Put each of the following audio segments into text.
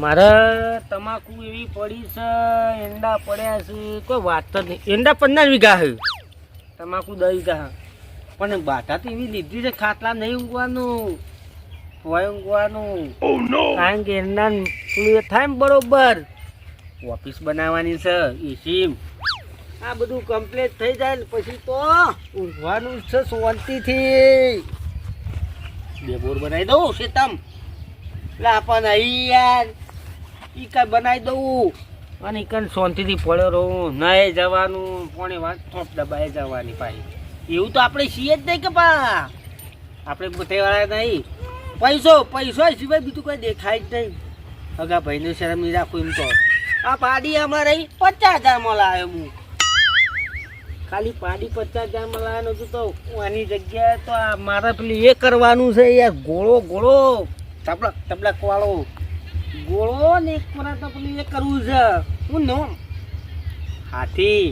મારે તમાકુ એવી પડી છે, એંડા પડ્યા છે, કોઈ વાત જ નહીં. એંડા પંદર વીઘા છે. તમાકુ દસ વીઘા પણ બાટા તો એવી લીધી છે, ખાટલા નહીં ઊંઘવાનું હોય ઊંઘવાનું. કારણ કે એંડા પેલું થાય ને બરોબર. ઓફિસ બનાવવાની છે એસી આ બધું કમ્પ્લીટ થઈ જાય ને પછી તો ઊંઘવાનું છે શાંતિથી. બે બોર બનાવી દઉં શેતમ એટલે આપણને અહીં યાર. ઈ કઈ બનાવી દઉં. અને કઈ શાંતિથી પડ્યો રહું. નહીં જવાનું પોણે વાત થોપ દબાઈ જવાની પાછી. એવું તો આપણે છીએ જ નહીં કે પા. આપણે બધાવાળા નહીં. પૈસો પૈસો સિવાય બીજું કોઈ દેખાય જ નહીં. અગા ભાઈને શરમ નહીં રાખું એમ તો. આ પાડી અમારે પચાસ હજારમાં લાવ્યો હું. ખાલી પાડી પચાસ હજારમાં લાવ્યો નતું તો આની જગ્યાએ તો આ મારે પેલી એ કરવાનું છે યાર ગોળો ગોળો. તબલક તબલક વાળો ગોળો ને એક પર તો પેલું એ કરવું છે. હું નો? હાથી.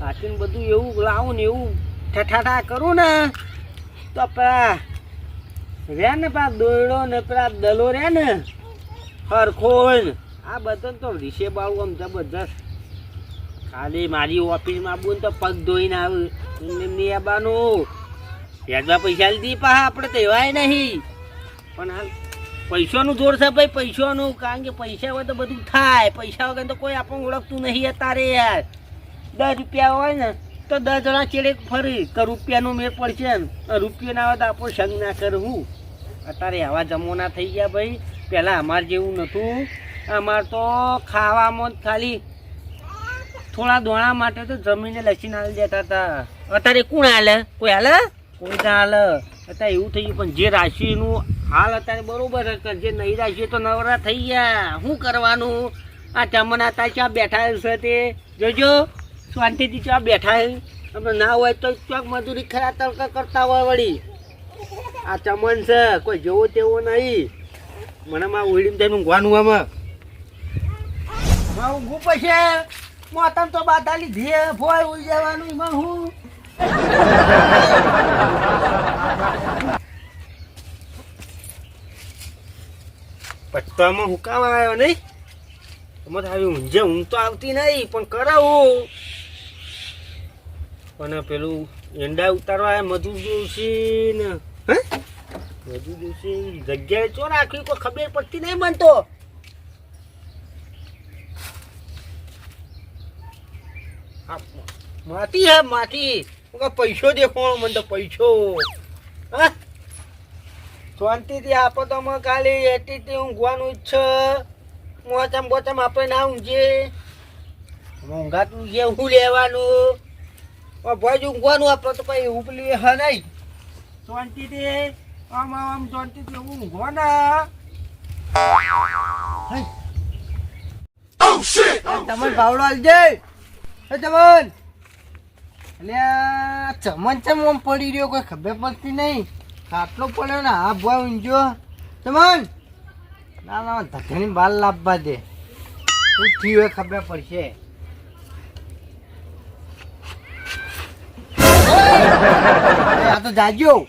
હાથીને બધું એવું લાવું ને એવું ઠઠાઠા કરું ને, તો પેલા રે ને પેલા દોયડો ને પેલા દલો રે ને, હરખો આ બધા તો રીસે બાળું આમ જબરજસ્ત. ખાલી મારી ઓફિસમાં આવું તો પગ ધોઈને આવું. એમની એમ નહીં વ્યાજમાં પૈસા લીધી પા આપણે તહેવાય નહીં. પણ હાલ પૈસાનું જોર છે ભાઈ, પૈસાનું, કારણ કે પૈસા હોય તો બધું થાય. પૈસા વગર તો કોઈ આપણને ઓળખતું નહીં તારે યાર. દસ રૂપિયા હોય ને, તો દસ જણા ચેડે ફરી કે રૂપિયાનું મેળ પડશે ને રૂપિયો ના હોય તો આપણો સંગ ના કરવું અત્યારે આવા જમવાના થઈ ગયા ભાઈ. પહેલાં અમારે જેવું નહોતું. અમારે તો ખાવામાં જ ખાલી થોડા દોણા માટે તો જમીને લસીને હાલ દેતા હતા. અત્યારે કોણ હાલે? કોઈ હાલે? કોઈ ના હાલે. અત્યારે એવું થઈ ગયું, પણ જે રાશિનું હાલ અત્યારે બરોબર જે નહીં રાશિ તો નવરા થઈ ગયા. શું કરવાનું? આ ચમના તા ચા બેઠા છે તે? જોજો. શાંતિથી ચા બેઠા આપણે ના હોય તો ચોક મજૂરી ખરા તડકા કરતા હોય વળી. આ ચમન છે, કોઈ જેવો તેવો નહીં. મને માં ઉડીને તેનું ઊંઘવાનું આમાં. માં ઊંઘું પછી મોતમ તો બાધા લીધી ભોય ઉઈ જવાનું એમાં હું. પત્તામાં હુકામ આવ્યો નહીં? તમારે આવી ઊંઝે ઊંઘ તો આવતી નહીં પણ કરાવું. અને પેલું એંડા ઉતારવા આવ્યા મધુ જોશી ને હે? મધુ જોશી જગ્યાએ ચો રાખવી કોઈ ખબર પડતી નહીં બનતો માટી હે માટી. પૈસો દેખો મને તો પૈસો. હા? શાંતિથી આપો તો અમે કાલે એટીથી ઊંઘવાનું જ છે મોચમ બોચમ આપણે ના ઊંઘીએ. ઊંઘાતું જે હું લેવાનું. ભાઈ ઊંઘવાનું આપણે તો પછી ઉપલી હા નહીં. શાંતિથી આમ આમ શાંતિથી ઊંઘવાના તમને ભાવડો આલજે. એ તમન અલ્યા ચમન ચમ પડી રહ્યો કોઈ ખબર પડતી નહીં. ખાટલો પડ્યો ને આ ભોય ઊંજો તમન ના ના ધકેની બાલ લાવવા દે. શું થયું ખબર પડશે. આ તો જાગ્યો.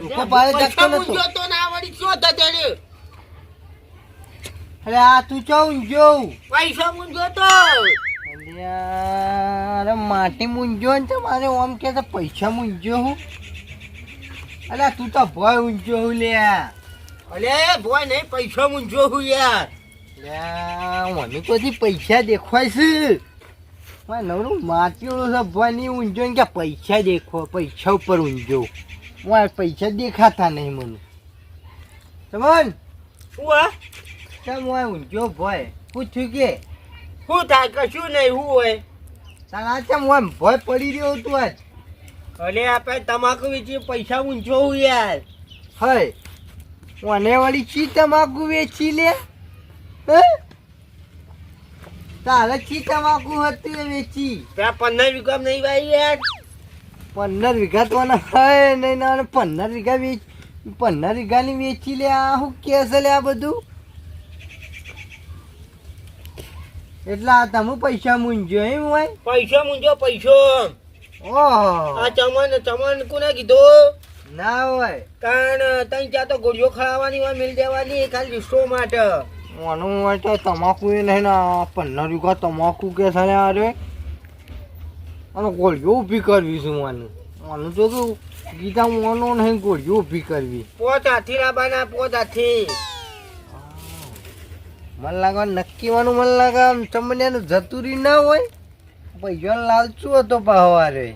રૂપો પાડે જાગતો નતો. તો ના વળી શું ધધેડ્યું? અરે આ તું ચો ઊંજો પૈસા ઊંજો તો. અરે માટી મૂંઝ્યો ને તમારે ઓમ કે પૈસા મૂંઝ્યો હું. અલ્યા તું તો ભય ઊંચો હું લે. અલે ભોય નહીં પૈસા ઊંચો હું યાર. લ્યા મને કોથી પૈસા દેખાય છે? મારે નવરું માટીઓળો છે ભય નહીં ઊંચો ને કે પૈસા દેખો પૈસા ઉપર ઊંચો મારે પૈસા દેખાતા નહીં મને. સમન? શું આ? કેમ હું ઊંચો ભય? પૂછ્યું કે? શું થાય કશું નહીં હું હોય. તારા ચમ હું ભય પડી રહ્યો તું આજ. અલે આપણે તમાકુ વેચી પૈસા ઊંચો યાર. હય મને વાળી ચી તમાકુ વેચી લે? હે? તારે ચી તમાકુ હતી વેચી? ત્યાં પંદર વીઘા નહીં ભાઈ યાર. પંદર વીઘા તો ના હય નહીં ના પંદર વીઘા વેચ પંદર વીઘાની વેચી લે આ શું કેસ લે આ બધું? એટલા તમે પૈસા મૂંઝ્યો એમ હોય? પૈસા મૂંઝો પૈસો. આ ચમન ચમન કોને કીધું? ના હોય. કારણ તઈ ત્યાં તો ગોળીઓ ખરાવાની હોય મિલ દેવાની ખાલી શો માટે. આનું હોય તો તમાકુ એ નહીં ને પંદર વીઘા તમાકુ કે છે ને અરે? અને ગોળીઓ ઊભી કરવી છે માનું માનું તો કેવું ગીતા મોનો નહીં ગોળીઓ ઊભી કરવી. પોચ હાથી રાબાના પોચ હાથી. મને લાગે નક્કી વાનું મને લાગે ચમડિયાનું જતુરી ના હોય. પૈસા લાલચું હતો પાવારે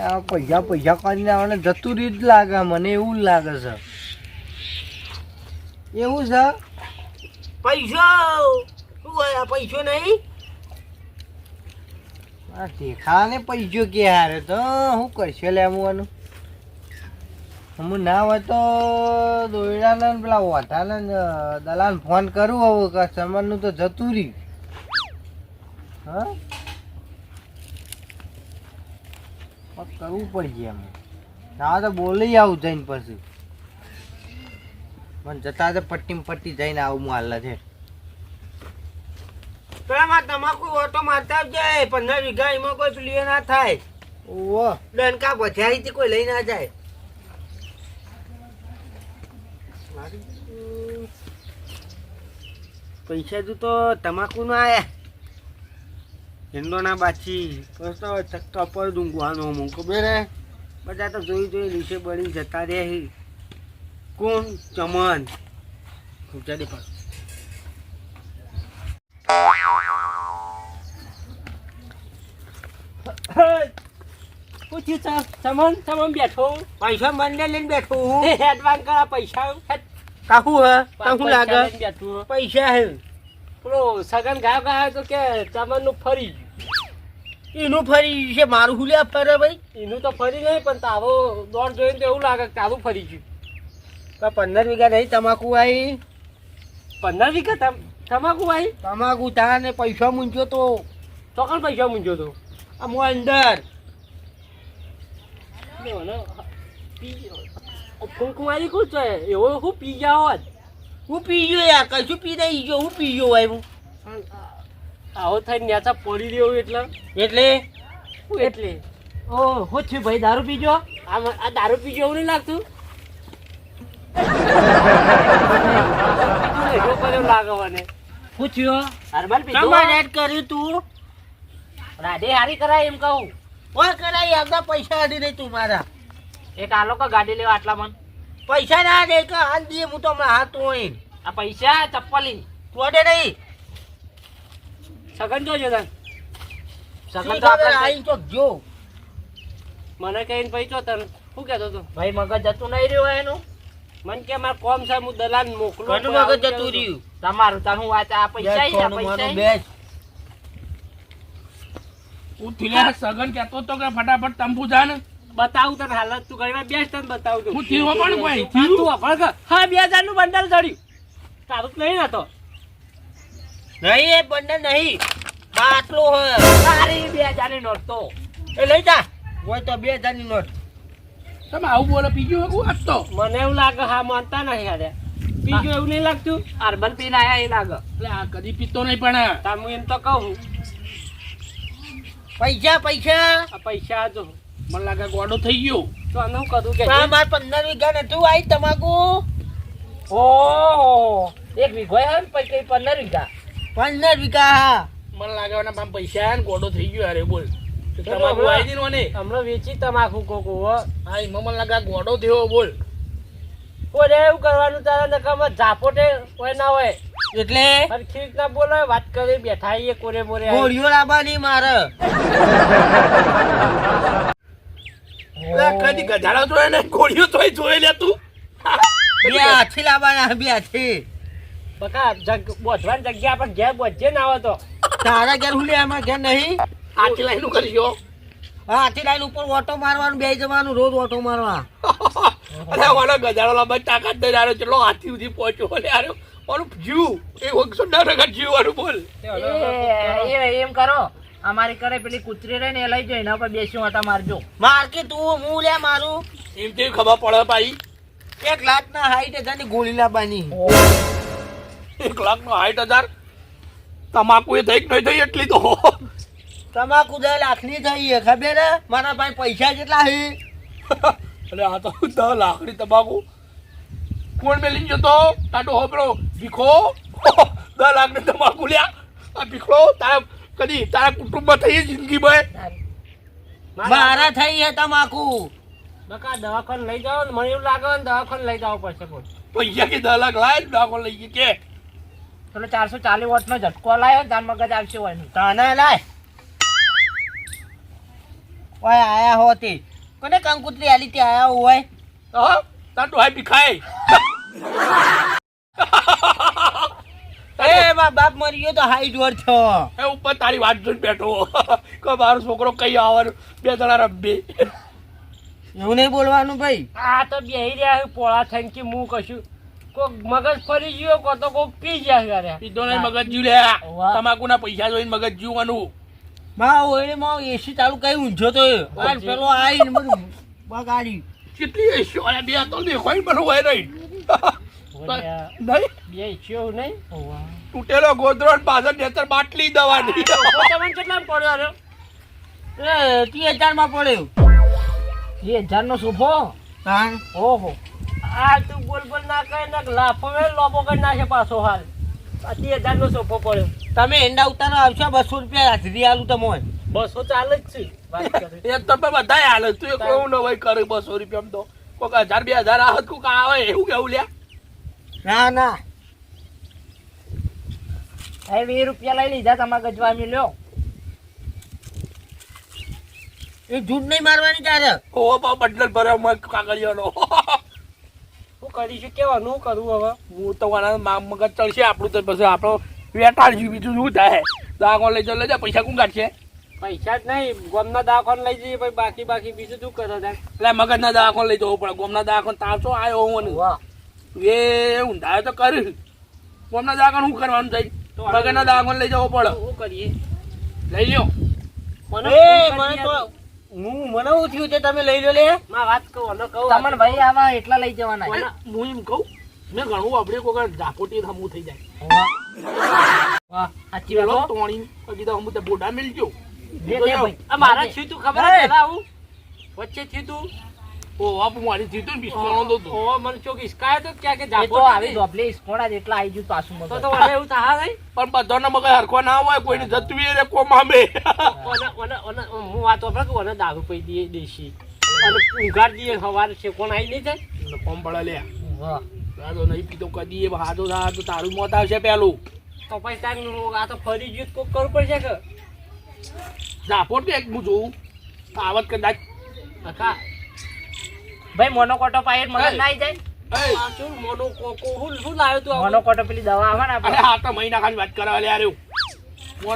આ પૈસા પૈસા કરીને આવવાને જતુરી જ લાગે મને એવું જ લાગે છે. એવું છે? પૈસો? શું હોય પૈસો નહીં? આ દેખાને પૈસો કે હારે તો હું કરશે લેવાનું હું ના હોય તો દોયડાને પેલા ઓઠાને દલાલ ફોન કરું હવે કસ્ટમરનું તો જતું રહ્યું હા પણ કરવું પડશે એમ. ના તો બોલી આવું જઈને પછી. મને જતા તો પટ્ટી પટ્ટી જઈને આવું હાલ છે. પેલા માં તમાકુ ઓટો મારતા આવજે. પંદર વીઘા એમાં કોઈ પેલી ના થાય. ઓહો. ડંકા પછાડીથી કોઈ લઈ ના જાય. પૈસા તું તો તમાકુ ના આયા. હિંડો ના બાછી તો ચક્કા પર ડુંગવાનો હું ખબર હે? બધા તો જોઈ જોઈ લીસે બળી જતા રહે. કોણ? ચમન. ખૂચાડી દે પૂછ્યું ચમન ચમન બેઠો? પૈસા મને લઈને બેઠો હું. એડવાન્સ કરા પૈસા. કાહુ હે? કાહુ લાગે? બેઠું. પૈસા હે. પેલો સગન ગાવ ગાવ તો કે ચમનનું ફરી ગયું. એનું ફરી છે મારું હુલ્યા ફરે ભાઈ? એનું તો ફરી નહીં પણ તારો દોડ જોઈને તો એવું લાગે કે તારું ફરી ગયું. તો પંદર વીઘા નહીં તમાકુ આવી પંદર વીઘા તમાકુ આવી તમાકુ તાને ને પૈસા મૂંઝ્યો તો. ચોકન પૈસા મૂંઝ્યો તો? આ મો અંદર ફૂંકું આવી કું છે એવો હું પી ગયા હોત. હું પી ગયો યાર કશું પી નહીં ગયો હું પી ગયો ભાઈ હું આવો થઈને ન્યાચા પડી દેવું એટલે. એટલે? એટલે? ઓ હો છે ભાઈ દારૂ પીજો. આમ આ દારૂ પીજો એવું નહીં લાગતું? પૂછ્યો હરબલ કર્યું તું. રાધે હારી કરાય એમ કહું. ઓય કરાય આપતા પૈસા આડી નહીં તું મારા. એક આ લોકો ગાડી લેવા આટલા મન. પૈસા ના દે કે હાલ દે હું તો હમણાં હાથ હોય આ પૈસા ચપ્પલી કોડે નહીં. સગન જોજો તને? સગન તો આપણે આઈ તો જો. મને કહીને પૈસો તને. શું કહેતો તું ભાઈ મગજ જતું નહીં રહ્યો એનું? મન કે માર કોમ છે હું દલાલ મોકલું ઘણું મગજ જતું રહ્યું. તમારું તારું વાત આ પૈસા આ પૈસા સોનું ઈ. બેસ. ઉઠી લે સગન કહેતો તો કે ફટાફટ તંબુ જા ને બતાવું તને હાલત તું ઘણી વાર બેસ તને બતાવું છું. હું થયું પણ કોઈ? હા, તું હા બે હજારનું બંડલ ચડ્યું તારું જ નહીં નતો નહીં એ બંને નહીં. બાટલો હે. તારી બે હજારની નોટ તો. એ લઈ જા. હોય તો બે હજારની નોટ. તમે આવું બોલો બીજું એવું આજ તો. મને એવું લાગે હા માનતા નહીં અરે બીજું એવું નહીં લાગતું? અર્બન પીને આયા એ લાગે. એટલે આ કદી પીતો નહીં પણ તમે એમ તો કહું. પૈસા પૈસા. આ પૈસા જો મને લાગે ગોડો થઈ ગયો. તો આને હું કરું કે? હા માર પંદર વીઘા નતું આવી તમાકુ. ઓહો એક વીઘો હે પૈસા પંદર વીઘા? પંદર વીઘા હા. મને લાગે એના પૈસા ને ગોડો થઈ ગયો અરે બોલ. તમાકુ આવી દીધો ને? હમણાં વેચી તમાકુ કોક હા. એમાં મને લાગે ગોડો થયો બોલ. ઓરે એવું કરવાનું તારે નકામાં ઝાપોટે હોય ના હોય. એટલે? સરખી રીતના બોલો વાત કરી બેઠા એ કોરે મોરે. ગોળીઓ લાવવાની મારે. કદી ગધાડા જોયે ને? ગોળીઓ તોય જોઈ લે તું બે હાથી લાવવાના બે હાથી. બકા જગ બોધવાની જગ્યા પર ઘેર બોધજે ના આવે તો. તારા ઘેર હું લે અમારા ઘેર નહીં? આથી લાઈન કરજો હા હાથી લાઈન ઉપર ઓટો મારવાનું બે જવાનું રોજ ઓટો મારવા. અરે વાળો ગધાડો લાંબા તાકાત દઈ રહ્યો ચલો હાથી સુધી પહોંચ્યો. જીવ એ વખસો ના રગા બોલ. એમ કરો. અમારી કરે પેલી કૂતરી રહે ને એ લઈ જાય એના પર બેસી વાટા મારજો. માર કે તું હું લે મારું? એમ કેવી ખબર પડે ભાઈ? એક લાત ના હાઈટ હજારની ગોળી લાવવાની એક લાખ નો સાઠ હજાર. તમાકુ એ થઈ નહીં થઈ એટલી તો. તમાકુ દસ લાખની થઈ છે ખબર હે મારા પાસે પૈસા કેટલા છે? એટલે આ તો દસ લાખની તમાકુ. કોણ મેલી જતો? તાટો હોબરો ભીખો? દસ લાખ ને તમાકુ લ્યા. આ ભીખો તારા કદી તારા કુટુંબમાં થઈ જિંદગી ભાઈ મારા થઈ હે તમાકુ. બકા દવાખાન લઈ જાઓ ને મને એવું લાગે દવાખાન લઈ જવું પડશે પૈસા કે દસ લાખ લાય દવાખાન લઈ ગઈ કે? પેલો ચારસો ચાલીસ વોટ નો ઝટકો લાયો ને તાર મગજ આવશે હોય નહીં. તને લાય. ઓય આયા હોતી કોને કંકુતરી આલી તે આયા હોય તો તાર તો હાય ભીખાય. એ મા બાપ મરી ગયો તો હાઈ જોર છો એ ઉપર તારી વાત જોઈને બેઠો. કે મારો છોકરો કઈ આવવાનું? બે જણા રબ્બે એવું નહીં બોલવાનું ભાઈ? આ તો બેહી રહ્યા પોળા થઈને કે હું કશું? કોક મગજ ફરી ગયો કો તો કોક પી ગયા કરે પીધો નહીં મગજ જીવ લ્યા વાહ. તમાકુના પૈસા જોઈને મગજ જીવવાનું માં માં એસી ચાલુ કઈ ઊંઝો તો આ પેલો આઈને બધું બગાડી કેટલી એસી અરે બે તો દેખાય હોય નહીં. નહીં? બે નહીં? તૂટેલો ગોદરો પાછળ નેતર બાટલી દવાની. તમને કેટલા પડ્યો રે એ ત્રીસ હજારમાં પડ્યો. એ હજાર નો સોફો ઓહો. આ તું બોલ બોલ ના કરે ને લાફો વે લોબો કરી નાખે પાછો હાલ. અઢી હજાર નો સોફો પડ્યો. તમે એંડા ઉતારો આવશો બસો રૂપિયા હાજરી આલું તમને બસો ચાલે જ છે. એ તો બધા હાલે. તું એક એવું ન હોય કરે બસો રૂપિયા તો. કોક હજાર બે હજાર આવત કોક આવે એવું કેવું લ્યા? ના ના. એ વીસ રૂપિયા લઈ લીધા તમારા ગજવા લ્યો એ જૂઠ નહીં મારવાની તારે. ઓ પા ભર્યો ભરે કાગળિયાનો. કરીશું કેવાનું કરવું હવે? હું તો વાના મા મગજ ચડશે આપણું તો પછી આપણો જીવ બીજું શું થાય? દાખો લઈ જાઓ લઈ જા પૈસા કોણ કાઢશે? પૈસા જ નહીં ગમના દાખોન લઈ જઈએ પછી બાકી બાકી બીજું શું કરો તાર એટલે મગજના દાખોન લઈ જવું પડે. ગોમના દાખોન તાવશો આવ્યો હું એ ઊંધાયો તો કરી. ગોમના દાખોન શું કરવાનું થઈ મગજના દાખોન લઈ જવો પડે. શું કરીએ? લઈ લ્યો. મને મને. હું મને થયું છે તમે લઈ લો લે. માં વાત કહું અને કહું. તમને ભાઈ આવા એટલા લઈ જવાના હું એમ કહું મેં ઘણું વાપર્યું કોઈ ઝાપોટી હમું થઈ જાય. વાહ. સાચી વાત. તોણી પછી હમું તો બોડા મિલજો. મારા થયું તું ખબર પેલા આવું? વચ્ચે થયું તું? ઓ મારી જીતું ને તો. ઓ મને ચોક ઈસકાયો તો ક્યાં કે જાપો આવી ડોબલી સ્કોડા જેટલા આવી ગયું પાછું તો મગજ. તો એવું થા પણ બધાનો મગજ હરખો ના હોય કોઈને જતું રે ઓને ઓને ઓને હું વાત વાપરે કે ઓને દારૂ પી દઈએ દેશી. અને દઈએ સવારે છે કોણ આવી નહીં થાય કોમ પડે લે. આ નહીં પીતો કદી એ હાથો થા તો તારું મોત આવશે પેલું. તો પછી તાર આ તો ફરી ગયું કોક કરવું પડશે કે? ઝાપોટ કે હું જોઉં. આવત કદાચ. આખા ભાઈ મોનોકોટો પાયે મગજ ના આવી જાય. એ, આ શું મોનો કોકો? હું શું લાવ્યો તું મોનોકોટો પેલી દવા આવે ને આપણે. આ તો મહિના ખાની વાત કરવા લે આર્યું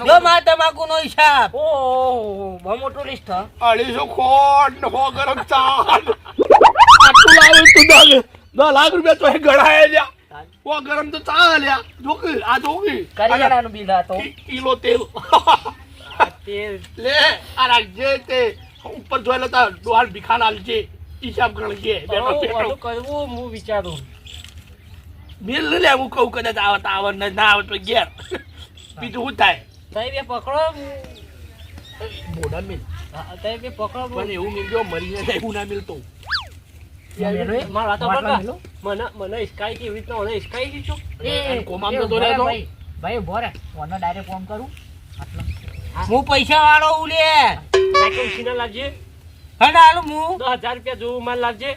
જો માર તમાકુ નો હિસાબ. ઓહો બહુ મોટું લિસ્ટ અઢીસો ખોટ ને ગરમ ચા આટલું લાવ્યું તું દસ દસ લાખ રૂપિયા તો એ લ્યા સો ગરમ તો ચા લ્યા જોકી આ જોકી કરિયાણાનું બિલ હતો કિલો તેલ. આ તે લે આ રાખજે તે. ઉપર જોઈ લેતા ડોહાર ભીખાન આલજે. હિસાબ ગણજે બેઠો આવું કરવું હું વિચારું. મિલ લે હું કહું કદાચ આવત આવત ને ના આવત તો ઘેર. બીજું શું થાય? તઈ બે પકડો મોઢા મિલ. તઈ બે પકડો પણ એવું મિલજો મરીને જાય એવું ના મિલતો મેલો એ? મારા વાતો માટલા બગા. મેલો? મને મને ઈસકાઈ કેવી રીતના મને ઈસકાઈ ગઈ છું? કોમામ એ જતો ઊભો રહે રહેતો. ભાઈ. ભાઈ ઊભો રહે. ફોનનો ડાયરેક્ટ ફોન કરું. હું. પૈસા વાળો હું લે. સાયકલ છીના લાવજે હે હાલું હું દસ હજાર રૂપિયા જોવું માલ લાવજે.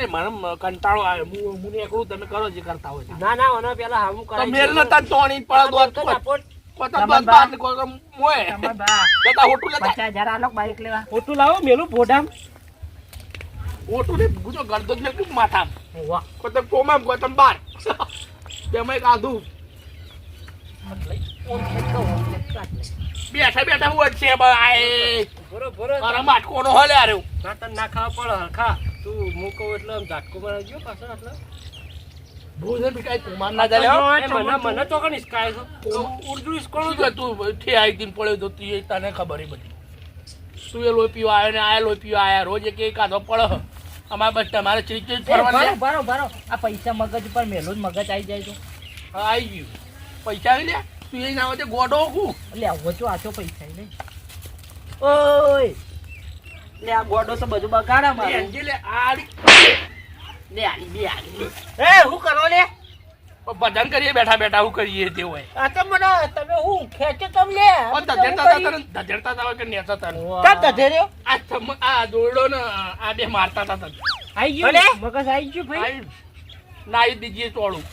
એ મને કંટાળો આવે. હું હું એકલું તમે કરો જે કરતા હોય. ના ના ઓના પેલા હામું કરાય મેલ નતા તોણી પડે દોત તો કોતા તમાર બાર ને મોય લેતા હોટું લેતા. પચાસ હજાર આલો બાઈક લેવા. ખોટું લાવો મેલું ભોડામ. હોટું ને ગુજો ગરદો જ ને માથા વાહ. કોતા કોમામ કોતા બાર. તેમાં એક આધું. બેઠા બેઠા હું છે ભાઈ. બરો બરો મારા હલે આર્યો. ના તને ના ખાવા પડે હરખા તું હું એટલે આમ ઝાટકો મારા ગયો પાછો એટલે ભૂલે બી કાંઈ કુમાર ના એ મને મને તો કણ ઈસકાય છે ઉર્દુ ઈસકોણું શું કે તું? ઠે આવી દિન પડ્યો તો તું તને ખબર બધી. તું એ લોહી પીવા આવ્યો ને આ લોહી પીવા આવ્યા રોજ એક એક કાઢો પડે અમારે બસ તમારે ચીજ ચીજ ફરવા ભરો આ પૈસા મગજ પર મેલો જ મગજ આવી જાય તો. આવી ગયું. પૈસા આવી લે તું એ ના હોય ગોડો કું એટલે આવો છો આછો પૈસા નહીં ઓય! લે આ ગોડો તો બધું બગાડા મારે. લે લે આડી. લે આડી બે આડી. એ હું કરો લે? ભજન કરીએ બેઠા બેઠા હું કરીએ તે હોય. આ તો મને તમે હું ખેંચો તમને પણ ધધેડતા હતા તને ધધેડતા હતા કે નેતા તને? ક્યાં ધધેર્યો આ થમ- આ દોરડો ને આ બે મારતા હતા તને. આઈ ગયો? મગજ આઈ ગયો ભાઈ? આઈ, નાઈ દીજીએ ટોળું.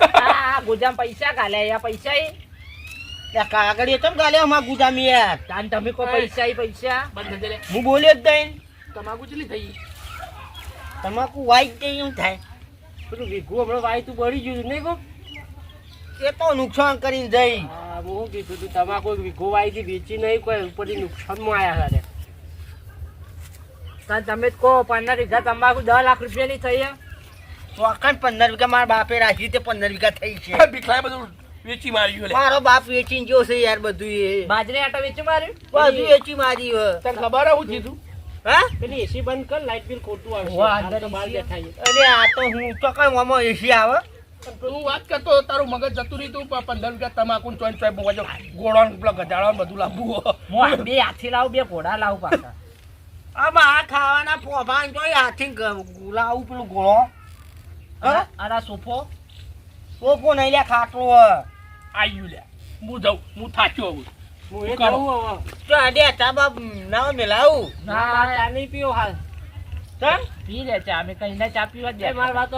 આ ગોજામ પૈસા કાલે આ પૈસા એ. ત્યાં કાગળ એ ચમ ગાલ્યો અમાર ગુદામી યાર તાન તમે કો પૈસા એ પૈસા? બંધ થજે હું બોલ્યો જ દઈને તમાકુ ચેટલી થઈ? તમાકુ વાઈટ જાય એવું થાય. પેલું વીઘું હમણાં વાય તું બળી ગયું નહીં કો એ તો નુકસાન કરીને જઈ. હા હું કીધું તું. તમાકુ વીઘો વાય વેચી નહીં કોઈ ઉપરથી નુકસાનમાં આવ્યા હતા તાન તમે કહો પંદર વીઘા તમાકુ દસ લાખ રૂપિયાની થઈ હે. પંદર વીઘા મારા બાપે રાખી તે પંદર વીઘા થઈ છે. બધું વેચી માર્યું લે. મારો બાપ વેચીને ગયો છે યાર બધું એ. બાજરી આટા વેચી માર્યું? બધું વેચી મારી હે. તને ખબર હે જીધું હા? પેલી એસી બંધ કર લાઈટ બિલ ખોટું આવશે. વાહ, હાલ અંદર તો બહાર AC અરે આ તો હું તો આમાં એસી આવે. હું વાત કરતો તારું મગજ જતું રહ્યું તું પંદર વીઘા તમાકુ ચોઈન ચોઈ બોવાજો ગોળો ને પેલા ગધાડા બધું લાવવું હું બે હાથી લાવું બે ઘોડા લાવું પાછા. આમાં આ ખાવાના પોભાન હાથી લાવું પેલું ગોળો. અને સોફો? પોપો નહીં લ્યા ખાટલો આયુ આવ્યું લે. હું જઉં હું થાક્યો હું હું એ. તો ચા બાપ ના મેલાવું ના. ચા નહીં પીવો હાલ. ચમ? પી લે ચા અમે કઈ ના ચા પીવા જ મારી વાત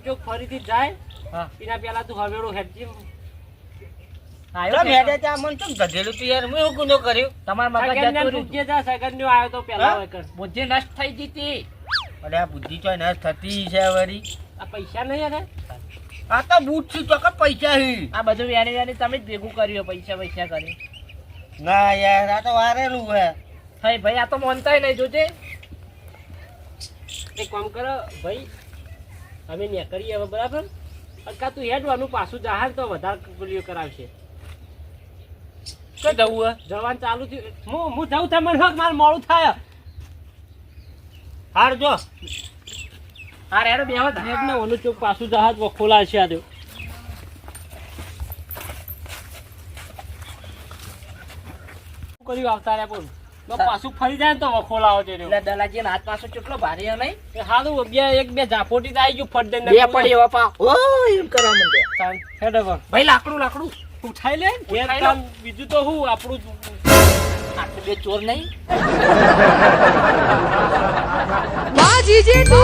ચોક ફરીથી જાય. હા. એના પેલા તું હવેડો હેડજી. બુદ્ધિ નષ્ટ થઈ જીતી બુદ્ધિ થતી છે વરી આ પૈસા નહીં અરે આ તો બૂટ છે ચોક્કસ પૈસા હી? આ બધું વેણી વેણી તમે જ ભેગું કર્યું પૈસા પૈસા કરી. ના યાર આ તો વારેલું હે. ભાઈ ભાઈ આ તો માનતાય નહીં જોજે. એક કામ કરો ભાઈ અમે નીકળીએ હવે બરાબર? કા તું હેડવાનું પાછું જહાજ તો વધારે પેલું કરાવશે. કે જવું હે? જવાન ચાલુ થયું. હું હું જવું તમને મને મારે મોડું થાય? હાર જો. હા રેડો બેહો ને ઓનું ચોક પાછું જહાજ છે આ કર્યું આવતા રહ્યા બોલ પાછું ફરી જાય તો વખોલાવો રહ્યો. એટલે દલાજી હાથ પાછો કેટલો ભારે હે નહીં? હારું બે એક બે ઝાપોટી આવી ગયું ફટ દઈને બે પડી એવા ઓ એમ કરવા માંડે. તાન ભાઈ લાકડું લાકડું. ઉઠાઈ લે બીજું તો હું આપણું બે ચોર નહીં. 马吉监督。